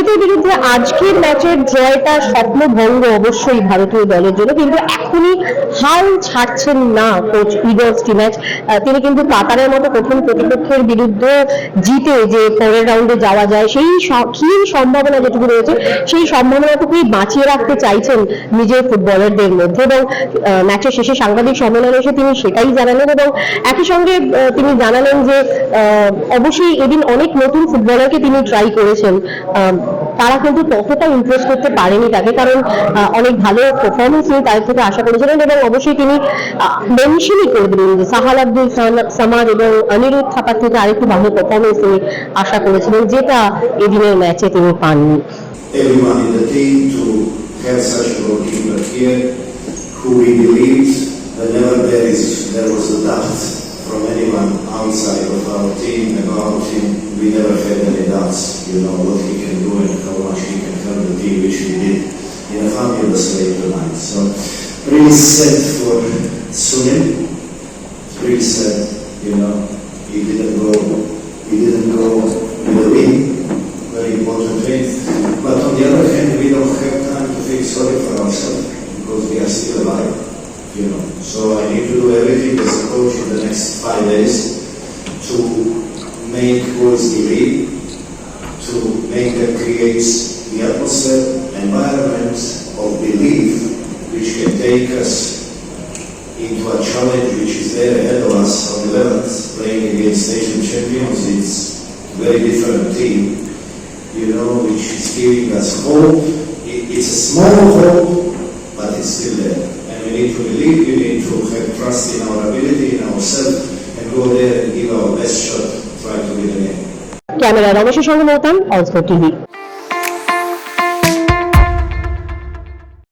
কুয়েতের বিরুদ্ধে আজকের ম্যাচের জয়টা স্বপ্নভঙ্গ অবশ্যই ভারতীয় দলের জন্য, কিন্তু এখনই হাল ছাড়ছেন না কোচ ইগর স্টিম্যাচ তিনি কিন্তু কাতারের মতো কঠিন প্রতিপক্ষের বিরুদ্ধে জিতে যে পরের রাউন্ডে যাওয়া যায়, সেই ক্ষীণ সম্ভাবনা যেটুকু রয়েছে, সেই সম্ভাবনাটুকুই বাঁচিয়ে রাখতে চাইছেন নিজের ফুটবলারদের মধ্যে এবং ম্যাচের শেষে সাংবাদিক সম্মেলনে এসে তিনি সেটাই জানালেন এবং একই সঙ্গে তিনি জানালেন যে অবশ্যই এদিন অনেক নতুন ফুটবলারকে তিনি ট্রাই করেছেন। তারা কিন্তু ততটা ইমপ্রেস করতে পারেনি তাকে কারণ অনেক ভালো পারফরমেন্স তিনি তাদের থেকে আশা করেছিলেন এবং অবশ্যই তিনি মেনশনই করে দিলেন যে সাহাল আব্দুল সামাদ এবং অনিরুদ্ধ থাপার থেকে আরেকটু ভালো পারফরমেন্স তিনি আশা করেছিলেন যেটা এদিনের ম্যাচে তিনি পাননি everyone in the team to have such a goalkeeper here who we believed whenever there is there was a doubt from anyone outside of our team about him, we never had any you know, what he can do and how much he can help the team, which he did in a fabulous way tonight. So really sad for Sunil, really sad, you know, he didn't go, he didn't go with a win, very important win. But on the other hand, we don't have time to feel sorry for ourselves because we are still alive, you know. So I need to do everything as a coach in the next five days to make believe, to make creates the atmosphere, environment of belief which can take us into a challenge which is there ahead of us on the 11th, playing against Asian champions. It's a very different team, you know, which is giving us hope. It- It's a small hope, but it's still there. And we need to believe, we need to have trust in our ability, in ourselves, and go there and give our best shot, camera রমেশের সঙ্গে মহতাম all sport TV